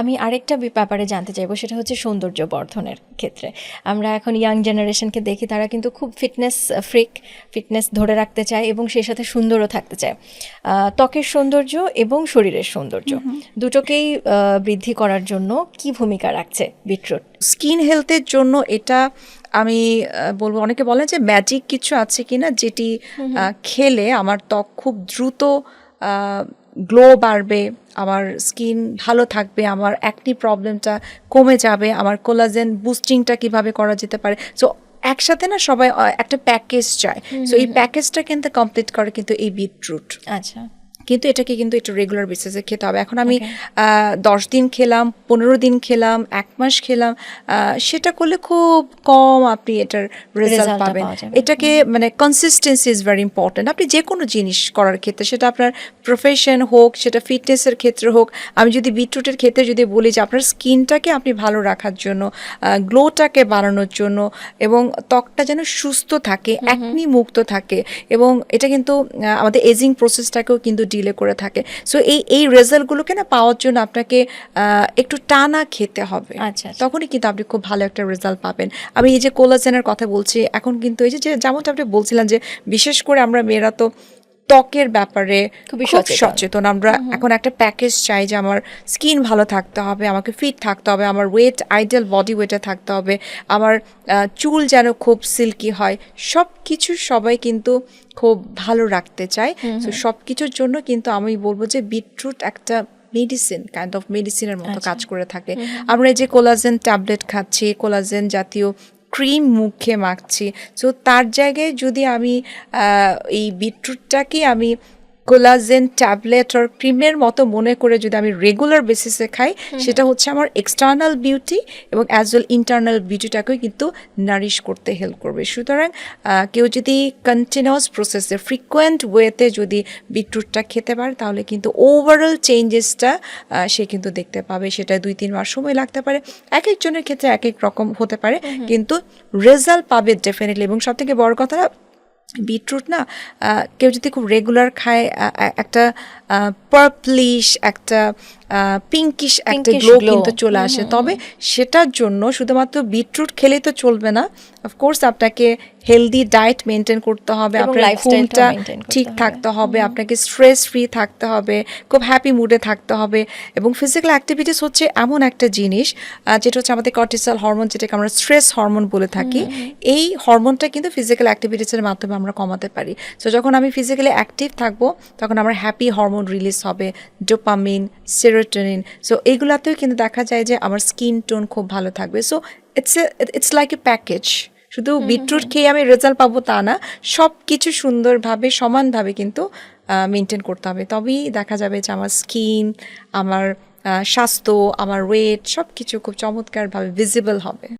আমি আরেকটা ব্যাপারে জানতে চাইব সেটা হচ্ছে সৌন্দর্য বর্ধনের ক্ষেত্রে। আমরা এখন ইয়াং জেনারেশনকে দেখি তারা কিন্তু খুব ফিটনেস ফ্রিক ফিটনেস ধরে রাখতে চায় এবং সেই সাথে সুন্দরও থাকতে চায়। ত্বকের সৌন্দর্য এবং শরীরের সৌন্দর্য দুটোকেই বৃদ্ধি করার জন্য কি ভূমিকা রাখছে বিটরুট? স্কিন হেলথের জন্য এটা আমি বলব অনেকে বলেন যে ম্যাজিক কিছু আছে কিনা যেটি খেলে আমার ত্বক খুব দ্রুত গ্লো বাড়বে আমার স্কিন ভালো থাকবে আমার অ্যাকনি প্রবলেমটা কমে যাবে আমার কোলাজেন বুস্টিংটা কীভাবে করা যেতে পারে। সো একসাথে না সবাই একটা প্যাকেজ চায়। সো এই প্যাকেজটা কিন্তু কমপ্লিট করে কিন্তু এই বিটরুট আচ্ছা। কিন্তু এটাকে কিন্তু একটু রেগুলার বেসিসে খেতে হবে। এখন আমি দশ দিন খেলাম পনেরো দিন খেলাম এক মাস খেলাম সেটা করলে খুব কম আপনি এটার রেজাল্ট পাবেন। এটাকে মানে কনসিস্টেন্সি ইজ ভেরি ইম্পর্টেন্ট আপনি যে কোনো জিনিস করার ক্ষেত্রে সেটা আপনার প্রফেশন হোক সেটা ফিটনেসের ক্ষেত্রে হোক আমি যদি বিটরুটের ক্ষেত্রে যদি বলি যে আপনার স্কিনটাকে আপনি ভালো রাখার জন্য গ্লোটাকে বাড়ানোর জন্য এবং ত্বকটা যেন সুস্থ থাকে একনি মুক্ত থাকে এবং এটা কিন্তু আমাদের এজিং প্রসেসটাকেও কিন্তু ডিলে করে থাকে। সো এই এই রেজাল্টগুলোকে না পাওয়ার জন্য আপনাকে আহ, একটু টানা খেতে হবে। আচ্ছা, আচ্ছা। তখনই কিন্তু আপনি খুব ভালো একটা রেজাল্ট পাবেন। আমি এই যে কোলাজেনের কথা বলছি এখন কিন্তু এই যে যেমনটা আপনি বলছিলেন যে বিশেষ করে আমরা মেয়েরা তো ত্বকের ব্যাপারে খুব সচেতন। আমরা এখন একটা প্যাকেজ চাই যে আমার স্কিন ভালো থাকতে হবে আমাকে ফিট থাকতে হবে আমার ওয়েট আইডিয়াল বডি ওয়েটে থাকতে হবে আমার চুল যেন খুব সিল্কি হয় সব কিছু সবাই কিন্তু খুব ভালো রাখতে চায়। তো সব কিছুর জন্য কিন্তু আমি বলব যে বিটরুট একটা মেডিসিন কাইন্ড অফ মেডিসিনের মতো আচ্ছা। কাজ করে থাকে। আমরা এই যে কোলাজেন ট্যাবলেট খাচ্ছি কোলাজেন জাতীয় ক্রিম মুখে মাখছি। সো তার জায়গায় যদি আমি এই বিটরুটটাকে আমি কোলাজেন ট্যাবলেট আর ক্রিমের মতো মনে করে যদি আমি রেগুলার বেসিসে খাই সেটা হচ্ছে আমার এক্সটার্নাল বিউটি এবং অ্যাজ ওয়েল ইন্টারনাল বিউটিটাকেও কিন্তু নারিশ করতে হেল্প করবে। সুতরাং কেউ যদি কন্টিনিউয়াস প্রসেসে ফ্রিকোয়েন্ট ওয়েতে যদি বিটরুটটা খেতে পারে তাহলে কিন্তু ওভারঅল চেঞ্জেসটা সে কিন্তু দেখতে পাবে। সেটা দুই তিন মাস সময় লাগতে পারে। এক একজনের ক্ষেত্রে এক এক রকম হতে পারে। কিন্তু রেজাল্ট পাবে ডেফিনেটলি। এবং সব থেকে বড় কথা বিটরুট না কেউ যদি খুব রেগুলার খায় একটা পার্পলিশ একটা পিঙ্কিশ একটা গ্লো কিন্তু চলে আসে। তবে সেটার জন্য শুধুমাত্র বিটরুট খেলেই তো চলবে না। অফকোর্স আপনাকে হেলদি ডায়েট মেনটেন করতে হবে আপনার ঘুমটা ঠিক থাকতে হবে আপনাকে স্ট্রেস ফ্রি থাকতে হবে খুব হ্যাপি মুডে থাকতে হবে এবং ফিজিক্যাল অ্যাক্টিভিটিস হচ্ছে এমন একটা জিনিস যেটা হচ্ছে আমাদের কর্টিসল হরমোন যেটাকে আমরা স্ট্রেস হরমোন বলে থাকি। এই হরমোনটা কিন্তু ফিজিক্যাল অ্যাক্টিভিটিসের মাধ্যমে আমরা কমাতে পারি। সো যখন আমি ফিজিক্যালি অ্যাক্টিভ থাকব তখন আমার হ্যাপি হরমোন রিলিজ হবে ডোপামিন সেরোটোনিন সো এইগুলাতেও কিন্তু দেখা যায় যে আমার স্কিন টোন খুব ভালো থাকবে। So it's it's like a package শুধু বিটরুট খেয়ে আমি রেজাল্ট পাবো তা না। সব কিছু সুন্দরভাবে সমানভাবে কিন্তু মেনটেন করতে হবে। তবেই দেখা যাবে যে আমার স্কিন আমার স্বাস্থ্য আমার ওয়েট সব কিছু খুব চমৎকারভাবে ভিজিবল হবে।